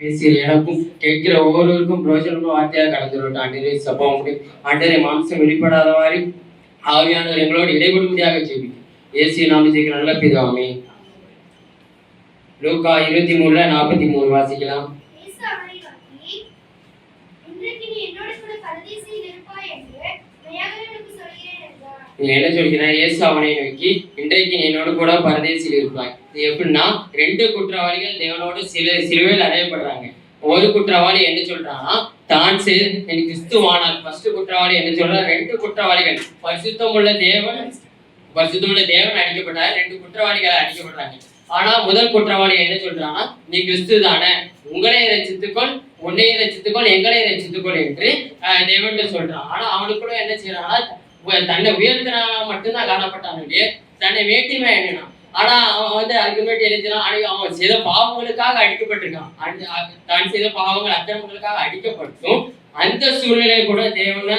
பேசிய எனக்கும் கேட்கிற ஒவ்வொருவருக்கும் பிரோஜனமும் வார்த்தையாக கடந்து ஆண்டரை ஆண்டரே சப்பா முடியும் ஆண்டரே மாம்சம் வெளிப்படாதவாறு ஆவியானவர் எங்களோடு இடைபடும்படியாக ஜெபிக்கும் ஏசி நாம ஜெயிக்கிற நல்ல பிதாமே லூக்கா இருபத்தி மூணுல நாற்பத்தி மூணு வாசிக்கலாம் இயேசு அவனை நோக்கி, இன்றைக்கு நீ என்னோடு கூட பரதீசில் இருப்பாய் என்று மெய்யாகவே உனக்கு சொல்கிறேன் நீ என்ன சொல்கிறார் இயேசு அவனை நோக்கி இன்றைக்கு நீ என்னோடு கூட பரதேசியில் இருப்பாய். இது எப்படின்னா ரெண்டு குற்றவாளிகள் தேவனோடு சில சிலுவையில் அடையப்படுறாங்க. ஒரு குற்றவாளி என்ன சொல்றான்னா தான் சே எனக்கு கிறிஸ்துவானார் ஃபர்ஸ்ட் குற்றவாளி என்ன சொல்றா? ரெண்டு குற்றவாளிகள். பரிசுத்தமுள்ள தேவன் பரிசுத்தமுள்ள தேவன் அடிக்கப்பட்டார். ரெண்டு குற்றவாளிகள் அடிக்கப்படுறாங்க. ஆனா முதல் குற்றவாளி என்ன சொல்றான்னா நீ கிறிஸ்து தானே. உங்களை ரசித்துக்கொள் உன்னை ரசித்துக்கொள் எங்களை ரசித்துக்கொள் என்று ஆஹ், தேவன்கிட்ட சொல்றான். ஆனா அவனுக்குள்ள என்ன செய்யறான்னா தன்னை உயர்த்தினா மட்டும்தான் காணப்பட்டான் தன்னை வேட்டிமை எண்ணினான் ஆனா அவன் வந்து அல்டிமேட் எழுதினான் அடி அவன் செய்த பாவங்களுக்காக அடிக்கப்பட்டிருக்கான். தான் செய்த பாவங்கள் அக்கிரமங்களுக்காக அடிக்கப்பட்டும். அந்த சூழ்நிலை கூட தேவனை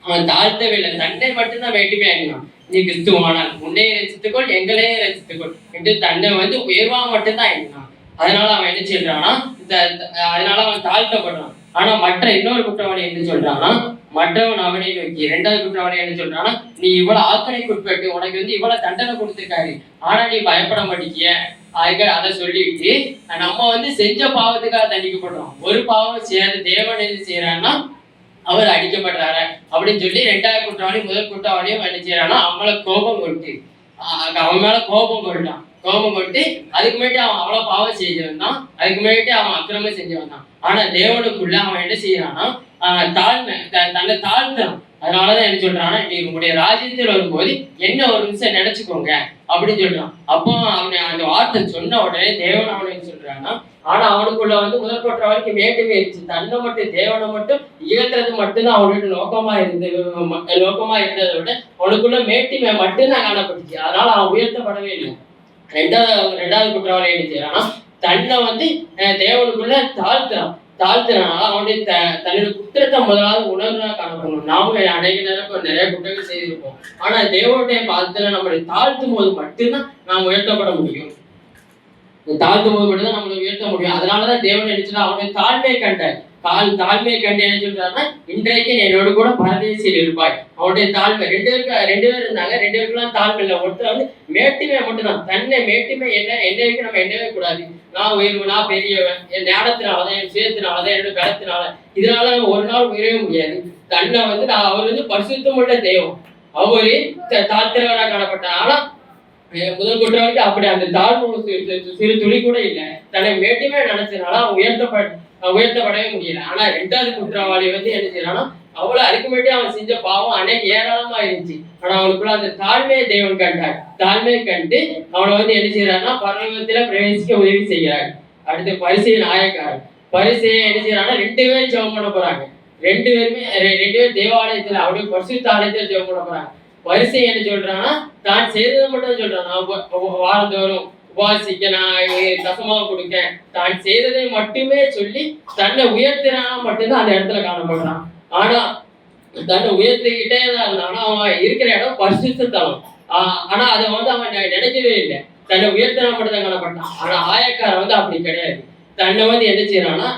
அவன் தாழ்த்தவில்லை. தன்னை மட்டும்தான் வேட்டுமே ஆகினான் நீ கிறிஸ்துவானால் உன்னையும் ரசித்துக்கொள் எங்களையும் ரசித்துக்கொள் என்று தன்னை வந்து உயர்வா மட்டும்தான் எண்ணினான் அதனால அவன் என்ன சொல்றான்னா இந்த- இந்த- அதனால அவன் தாழ்த்தப்படுறான். ஆனா மற்ற இன்னொரு குற்றவாளி என்ன சொல்றான்னா மற்றவன் அவனை நோக்கி இரண்டாவது குற்றவாளி என்ன சொல்றான்னா நீ இவ்வளவு ஆக்கணைக்கு உட்பட்டு உனக்கு வந்து இவ்வளவு தண்டனை கொடுத்துருக்காரு. ஆனா நீ பயப்பட மாட்டேங்கிய. அதுக்காக அதை சொல்லிட்டு நம்ம வந்து செஞ்ச பாவத்துக்காக தண்டிக்கப்படுறோம் ஒரு பாவம் செய்யாத தேவன் எது செய்யறான்னா அவர் அடிக்கப்படுறாரு. அப்படின்னு சொல்லி ரெண்டாவது குற்றவாளி முதல் குற்றவாளியும் என்ன செய்யறான்னா அவங்கள கோபம் கொட்டு. அவன் மேல கோபம் கொண்டான் கோபம் கொட்டு அதுக்கு முன்னாடி அவன் அவ்வளவு பாவம் செஞ்சவன் தான். அதுக்கு முன்னாடி அவன் அக்கிரமம் செஞ்சவன் தான். ஆனா தேவனுக்குள்ள அவன் என்ன செய்யறான்னா ஆஹ் தாழ்மை தன்னை தாழ்த்தணும். அதனாலதான் என்ன சொல்றான்னா நீ உங்களுடைய ராஜ்யத்தில் வரும்போது என்ன ஒரு நிமிஷம் நினைச்சுக்கோங்க அப்படின்னு சொல்றான். அப்போ அவனை அந்த வார்த்தை சொன்ன உடனே தேவன் அவனுக்கு சொல்றான்னா ஆனா அவனுக்குள்ள வந்து முதல் குற்றவாளிக்கு மேட்டுமே இருந்துச்சு. தன்னை மட்டும் தேவனை மட்டும் இயற்றது மட்டும்தான் அவனோட நோக்கமா இருந்தது நோக்கமா இருந்ததை விட அவனுக்குள்ள மேட்டுமை மட்டும்தான் காணப்பட்டுச்சு. அதனால அவன் உயர்த்தப்படவே இல்லை. ரெண்டாவது ரெண்டாவது குற்றவாளி என்ன செய்யறான்னா தன்னை வந்து தேவனுக்குள்ள தாழ்த்துறான். தாழ்த்துறான் அவனுடைய த தன்னுடைய குற்றத்தை முதலாவது உணர்வா காணப்படணும் நாம அநேக நேரம் நிறைய குற்றங்கள் செய்திருப்போம். ஆனா தேவனுடைய பாதத்துல நம்மளை தாழ்த்தும் போது மட்டும்தான் நாம் உயர்த்தப்பட முடியும். தாழ்த்தும் போது மட்டும்தான் நம்மளை உயர்த்த முடியும். அதனாலதான் தேவன் நினைச்சுனா அவனுடைய தாழ்மையை கண்டார். தாழ் தாழ்மையை கண்டு என்ன சொல்றாருன்னா இன்றைக்கு என்னோட கூட பரதேசியில் இருப்பாய். அவனுடைய தாழ்மை ரெண்டு பேருக்கு ரெண்டு பேர் இருந்தாங்க ரெண்டு பேருக்குலாம் தாழ்மை இல்லை ஒருத்தர் வந்து மேட்டுமை மட்டும்தான். தன்னை மேட்டுமை என்ன என்னைக்கு நம்ம எண்ணவே கூடாது. நான் உயர்வு நான் பெரியவன் என் ஞானத்தினாலதான் என் சுயத்தினாலதான் என்னோட பலத்தினால. இதனால ஒரு நாள் உயரவே முடியாது. தன்னை வந்து நான் அவர் வந்து பரிசுத்தம் மட்டும் தெய்வம். அவரு த- தாழ்த்துறவராக காணப்பட்டார். ஆனா முதல் குற்றவாளிக்கு அப்படி அந்த தாழ்வு சிறு துளி கூட இல்லை. தன்னை மேட்டுமே நினைச்சதுனால அவன் உயர்த்தப்பட உயர்த்தப்படவே முடியல. ஆனா ரெண்டாவது குற்றவாளி வந்து என்ன செய்யறான்னா அவ்வளவு அதுக்கு அவன் செஞ்ச பாவம் அநேக ஏராளமா இருந்துச்சு. ஆனா அவனுக்குள்ள அந்த தாழ்மையை தெய்வம் கண்டார். தாழ்மையை கண்டு அவனை வந்து என்ன செய்யறான்னா பரலோகத்துல பிரவேசிக்க உதவி செய்கிறார். அடுத்து பரிசு நாயக்காரன் பரிசையை என்ன செய்யறான்னா ரெண்டு பேரும் ஜெபம் பண்ண போறாங்க. ரெண்டு பேருமே ரெண்டு பேரும் தேவாலயத்துல அவருடைய பரிசு ஆலயத்துல ஜெபம் பண்ண போறாங்க. வரிசை என்ன சொல்றான்னா தான் செய்ததை மட்டும் சொல்றான். வாரந்தோறும் உபாசிக்க நான் தசமாக கொடுக்க தான் செய்ததை மட்டுமே சொல்லி தன்னை உயர்த்தினா மட்டும்தான் அந்த இடத்துல காணப்படுறான். ஆனா தன்னை உயர்த்திக்கிட்டே தான் இருந்தான். அவன் இருக்கிற இடம் பரிசுத்த தளம் ஆஹ் ஆனா அதை வந்து அவன் நினைக்கவே இல்லை. தன்னை உயர்த்தினா மட்டும் தான் காணப்பட்டான். ஆனா ஆயக்காரன் வந்து அப்படி கிடையாது. தன்னை வந்து என்ன செய்யறான்னா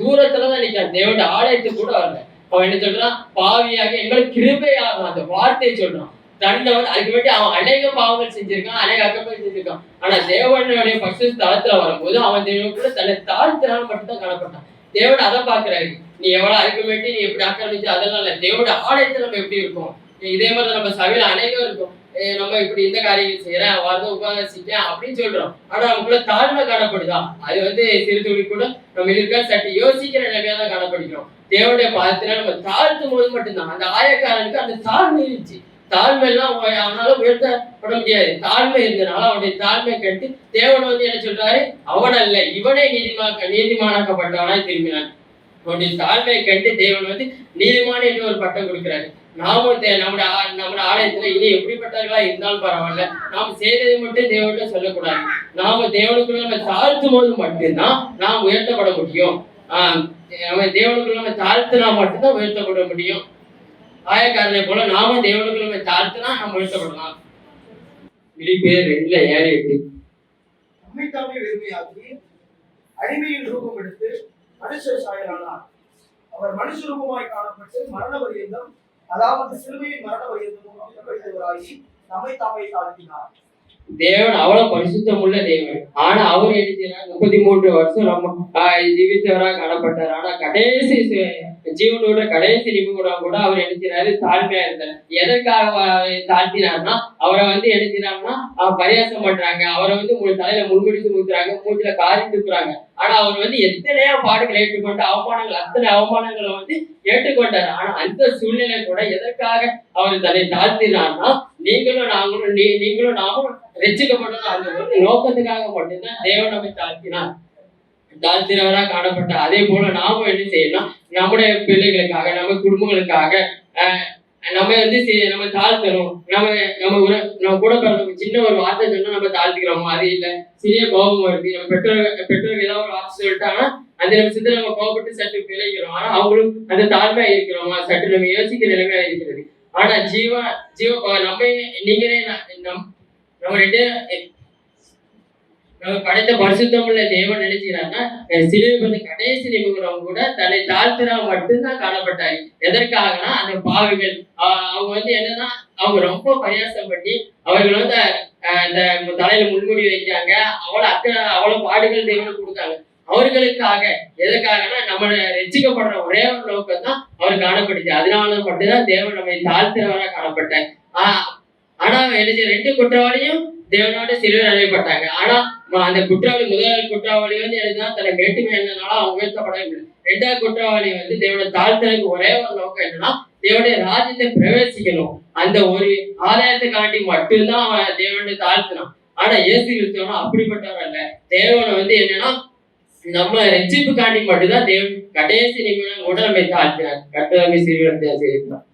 தூரத்துல தான் நிற்கான் தேவனுடைய ஆலயத்துக்கு கூட வரல. அவன் என்ன சொல்றான்? பாவியாக எங்கள் கிருபையாக அந்த வார்த்தையை சொல்றான். தன்னை வந்து அதுக்கு வேண்டி அவன் அநேக பாவங்கள் செஞ்சிருக்கான் அநேக அக்கங்கள் செஞ்சிருக்கான். ஆனா தேவனுடைய பரிசு தளத்துல வரும்போது அவன் தெய்வம் கூட தன்னை தாழ்த்தினால் மட்டும்தான் காணப்பட்டான். தேவன் அதை பாக்குறாரு நீ எவ்வளவு அதுக்கு முன்னாடி நீ எப்படி ஆக்கிரமிச்சு அதெல்லாம் இல்ல. தேவனுடைய ஆலயத்துல நம்ம எப்படி இருக்கும்? இதே மாதிரி நம்ம சபையில அநேகம் இருக்கும். நம்ம இப்படி இந்த காரியங்கள் செய்யறேன் வரத உபவாசிக்கேன் அப்படின்னு சொல்றோம். ஆனா நமக்குள்ள தாழ்மை காணப்படுதா? அது வந்து சிறு துளி கூட நம்ம இருக்க சற்று யோசிக்கிற நிலைமையா தான் காணப்படுகிறோம். தேவனுடைய பாதத்துல நம்ம தாழ்த்தும் போது மட்டும்தான். அந்த ஆயக்காரனுக்கு அந்த தாழ்மை இருந்துச்சு. தாழ்மை எல்லாம் அவனால உயர்த்தப்பட முடியாது. தாழ்மை இருந்தனால அவனுடைய தாழ்மை கேட்டு தேவன் வந்து என்ன சொல்றாரு? அவன் அல்ல இவனே நீதிமாக்க நீதிமானாக்கப்பட்டவனாய் திரும்பினான். அவனுடைய தாழ்மையை கண்டு தேவன் வந்து நீதிமான என்று ஒரு பட்டம் கொடுக்கிறாரு. நாமும் நம்முடைய நம்முடைய ஆலயத்துல இனி எப்படிப்பட்டவர்களா இருந்தாலும் பரவாயில்ல. நாம் செய்ததை மட்டும் தேவன்கிட்ட சொல்லக்கூடாது. நாம தேவனுக்குள்ள நம்ம தாழ்த்தும் போது மட்டும்தான் நாம் உயர்த்தப்பட முடியும். ஆஹ் நம்ம தேவனுக்குள்ள நம்ம தாழ்த்தினா மட்டும்தான் உயர்த்தப்பட முடியும். ஆயக்காரனை போல நாம தேவனுக்குள்ள நம்ம தாழ்த்தினா நம்ம உயர்த்தப்படலாம். பிலிப்பியர் ரெண்டுல ஏழு எட்டு. தம்மை தாமே வெறுமையாக்கி அடிமையின் ரூபம் எடுத்து மனுஷர் சாயலானார். அவர் மனுஷ ரூபமாய் காணப்பட்டு மரண பரியந்தம் அதாவது சிலுவையின் மரண பரியந்தமும் நம்மை தாமை தாழ்த்தினார். தேவன் அவ்வளவு பரிசுத்தம் உள்ள தேவன். ஆனா அவர் என்ன முப்பத்தி மூன்று வருஷம் நம்ம ஆஹ், ஜீவித்தவராக காணப்பட்டார். ஆனா கடைசி ஜீவனோட கடைசி நிமிடம் கூட அவர் என்ன தாழ்மையா இருந்தார். எதற்காக தாழ்த்தினார்னா அவரை வந்து என்ன அவன் பரியாசம் பண்றாங்க. அவரை வந்து உங்க தலையில முன்முடிச்சு ஊத்துறாங்க மூச்சுல காரி துப்புறாங்க ஆனா அவர் வந்து எத்தனையோ பாடுகளை ஏற்றுக்கொண்டு அவமானங்கள் அத்தனை அவமானங்களை வந்து ஏற்றுக்கொண்டார். ஆனா அந்த சூழ்நிலை கூட எதற்காக அவர் தன்னை தாழ்த்தினார்னா நீங்களும் நாங்களும் நீ நீங்களும் நாமும் ரசிக்கப்பட்டது அந்த ஒரு நோக்கத்துக்காக மட்டும்தான் தேவன் நம்மை தாழ்த்தினார். தாழ்த்தினவராக காணப்பட்ட அதே போல நாமும் என்ன செய்யணும்? நம்முடைய பிள்ளைகளுக்காக நம்ம குடும்பங்களுக்காக நம்ம வந்து நம்ம தாழ்த்தணும். நம்ம நம்ம உற நம்ம கூட பிறந்த சின்ன ஒரு வார்த்தை சொன்னா நம்ம தாழ்த்திக்கிறோமோ அது இல்ல. சிறிய கோபம் வருது. நம்ம பெற்றோர் பெற்றோர்கள் ஏதாவது ஒரு வார்த்தை சொல்லிட்டாங்கன்னா அந்த நிமிஷத்துல நம்ம கோபப்பட்டு சற்று பிழைக்கிறோம். ஆனா அவங்களும் அந்த தாழ்மையா இருக்கிறோமா? சற்று நம்ம யோசிக்கிற நிலைமையா இருக்கிறது. ஆனா ஜீவா ஜீவ நம்ம நீங்களே நம் நம்ம ரெண்டு நம்ம படைத்த பரிசுத்தம் உள்ள தேவன் நினைச்சுக்கிறாங்கன்னா சிலுவை வந்து கடைசி நிமிடம் கூட தன்னை தாழ்த்தினா மட்டும்தான் காணப்பட்டாங்க எதற்காகனா அந்த பாவிகள். ஆஹ் அவங்க வந்து என்னன்னா அவங்க ரொம்ப பரியாசம் பண்ணி அவர்கள் வந்து அந்த தலையில முன்முடி வைக்காங்க அவ்வளவு அத்தனை அவ்வளவு பாடுகள் தேவனுக்கு கொடுத்தாங்க. அவர்களுக்காக எதற்காகனா நம்ம ரசிக்கப்படுற ஒரே ஒரு நோக்கம் தான் அவர் காணப்பட்டுச்சு அதனால மட்டும்தான் தேவன் நம்மை தாழ்த்துறவரா காணப்பட்டார். ஆஹ் ஆனா எழுதிய ரெண்டு குற்றவாளியும் தேவனோட சிறுவர் அழைப்பட்டாங்க ஆனா அந்த குற்றவாளி முதல் குற்றவாளி வந்து எழுதினா தன்னை மேட்டுமை என்னனால அவங்க உயர்த்தப்படவில்லை ரெண்டாவது குற்றவாளி வந்து தேவனோட தாழ்த்தலுக்கு ஒரே ஒரு நோக்கம் என்னன்னா தேவனுடைய ராஜ்யத்தை பிரவேசிக்கணும். அந்த ஒரு ஆதாயத்துக்காண்டி மட்டும்தான் அவன் தேவனுடைய தாழ்த்தினான். ஆனா இயேசு கிறிஸ்தவனா அப்படிப்பட்டவர் அல்ல. தேவனை வந்து என்னன்னா நம்ம ரட்சிப்புக்காண்டி மட்டும்தான் தேவன் கடைசி நிமிடம் கூட நம்மை தாழ்த்தினார் கட்டளை சிறுவனத்தை செய்தார்